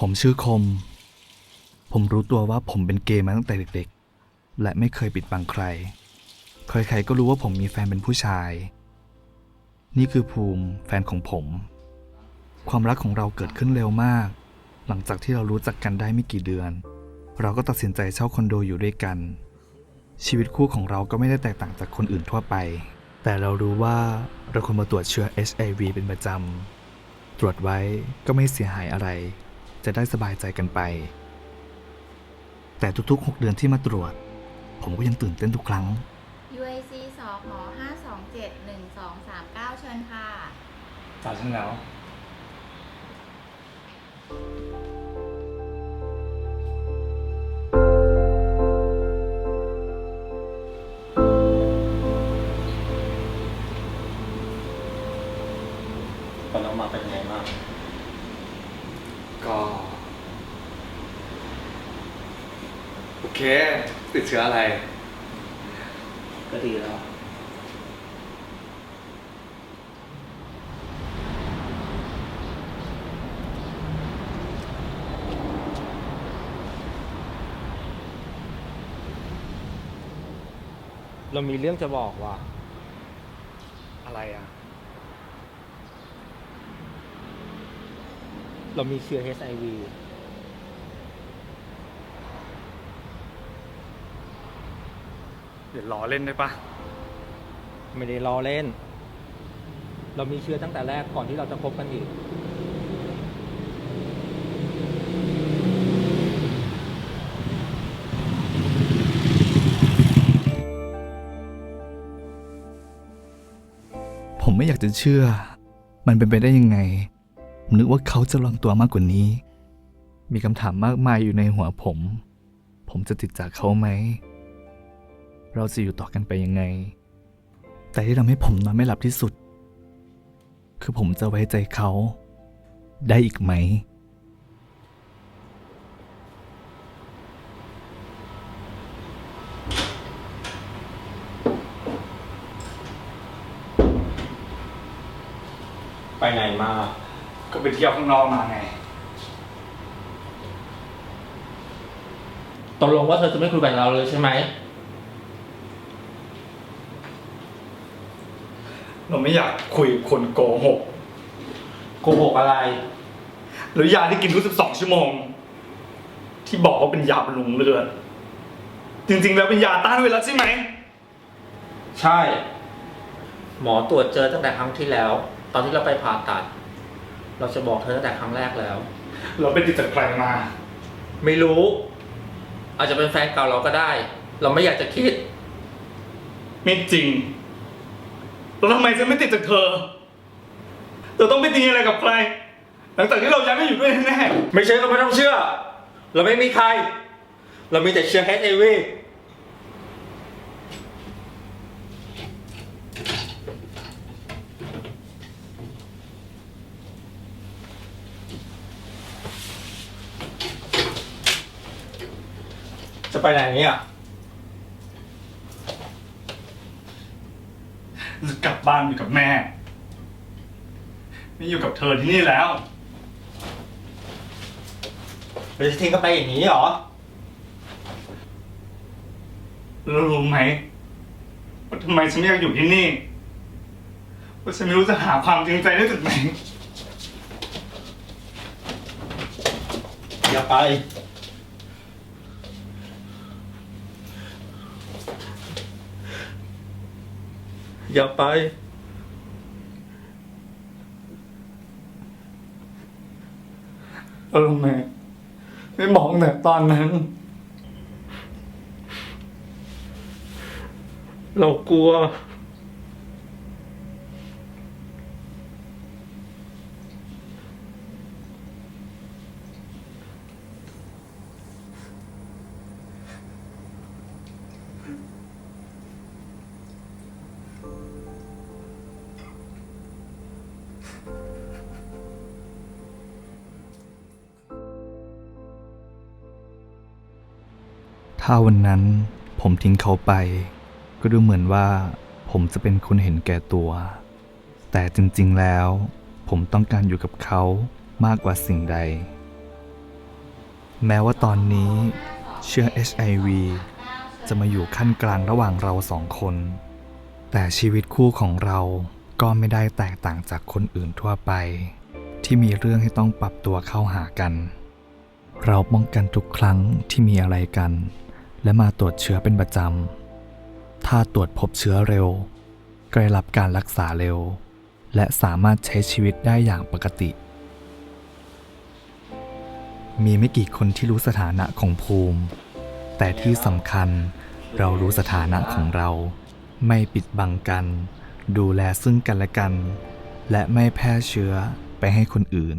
ผมชื่อคม ผมรู้ตัวว่าผมเป็นเกย์มาตั้งแต่เด็กๆ และไม่เคยปิดบังใคร ใครๆก็รู้ว่าผมมีแฟนเป็นผู้ชาย นี่คือภูมิแฟนของผม ความรักของเราเกิดขึ้นเร็วมาก หลังจากที่เรารู้จักกันได้ไม่กี่เดือน เราก็ตัดสินใจเช่าคอนโดอยู่ด้วยกัน ชีวิตคู่ของเราก็ไม่ได้แตกต่างจากคนอื่นทั่วไป แต่เรารู้ว่าเราควรมาตรวจเชื้อ HIV เป็นประจำ ตรวจไว้ก็ไม่เสียหายอะไร จะได้สบายใจกันไป แต่ทุกๆ 6 เดือนที่มาตรวจ ผมก็ยังตื่นเต้นทุกครั้ง UIC สอหอ527 1239 เชิญค่ะจ่ายฉันแล้วผลออกมาเป็นไงบ้าง ก็โอเค ติดเชื้ออะไร ก็ดีแล้ว เรามีเรื่องจะบอกว่าอะไรอะ เรามีเชื้อ HIV เดี๋ยวล้อเล่นได้ปะไม่ได้ล้อเล่น เรามีเชื้อตั้งแต่แรกก่อนที่เราจะคบกันอีก ผมไม่อยากจะเชื่อ มันเป็นไปได้ยังไงผม นึกว่าเขาจะลองตัวมากกว่านี้ มีคำถามมากมายอยู่ในหัวผม ผมจะติดจากเขาไหม เราจะอยู่ต่อกันไปยังไง แต่ที่ทำให้ผมนอนไม่หลับที่สุด คือผมจะไว้ใจเขา ได้อีกไหมไปไหนมา ก็ไปเที่ยวข้างนอกมาไง ตกลงว่าเธอจะไม่คุยกับเราเลยใช่ไหม เราไม่อยากคุยกับคนโกหก โกหกอะไร หรือยาที่กินทุกสิบสองชั่วโมง ที่บอกว่าเป็นยาบำรุงเลือด จริงๆ แล้วเป็นยาต้านไวรัสใช่ไหม ใช่ หมอตรวจเจอตั้งแต่ครั้งที่แล้ว ตอนที่เราไปผ่าตัด เราจะบอกเธอตั้งแต่ครั้งแรกแล้ว เราไปติดจากใครมา ไม่รู้ อาจจะเป็นแฟนเก่าเราก็ได้ เราไม่อยากจะคิด ไม่จริงแล้วทำไมฉันไม่ติดจากเธอเธอต้องไปตีอะไรกับใคร หลังจากที่เราย้ายไม่อยู่ด้วยแน่ไม่เชื่อก็ไม่ต้องเชื่อ เราไม่มีใคร เรามีแต่เชื้อ HIV จะไปไหนเนี่ยๆจะกลับบ้านอยู่กับแม่ ไม่อยู่กับเธอที่นี่แล้ว เราจะทิ้งกันไปอย่างนี้เหรอแล้วรู้ไหมว่าทำไมฉันไม่อยากอยู่ที่นี่ว่าฉันไม่รู้จะหาความจริงใจได้จากไหน อย่าไป อย่าไปเออแม่ไม่มองแต่ตอนนั้น เรากลัว ถ้าวันนั้นผมทิ้งเขาไป ก็ดูเหมือนว่า ผมจะเป็นคนเห็นแก่ตัว แต่จริงๆแล้ว ผมต้องการอยู่กับเขามากกว่าสิ่งใด แม้ว่าตอนนี้เชื้อ HIV จะมาอยู่ขั้นกลางระหว่างเราสองคน แต่ชีวิตคู่ของเราก็ไม่ได้แตกต่างจากคนอื่นทั่วไป ที่มีเรื่องให้ต้องปรับตัวเข้าหากัน เราป้องกันทุกครั้งที่มีอะไรกัน และมาตรวจเชื้อเป็นประจำ ถ้าตรวจพบเชื้อเร็ว ก็ได้รับการรักษาเร็ว และสามารถใช้ชีวิตได้อย่างปกติ มีไม่กี่คนที่รู้สถานะของภูมิ แต่ที่สำคัญเรารู้สถานะของเรา ไม่ปิดบังกัน ดูแลซึ่งกันและกัน และไม่แพร่เชื้อไปให้คนอื่น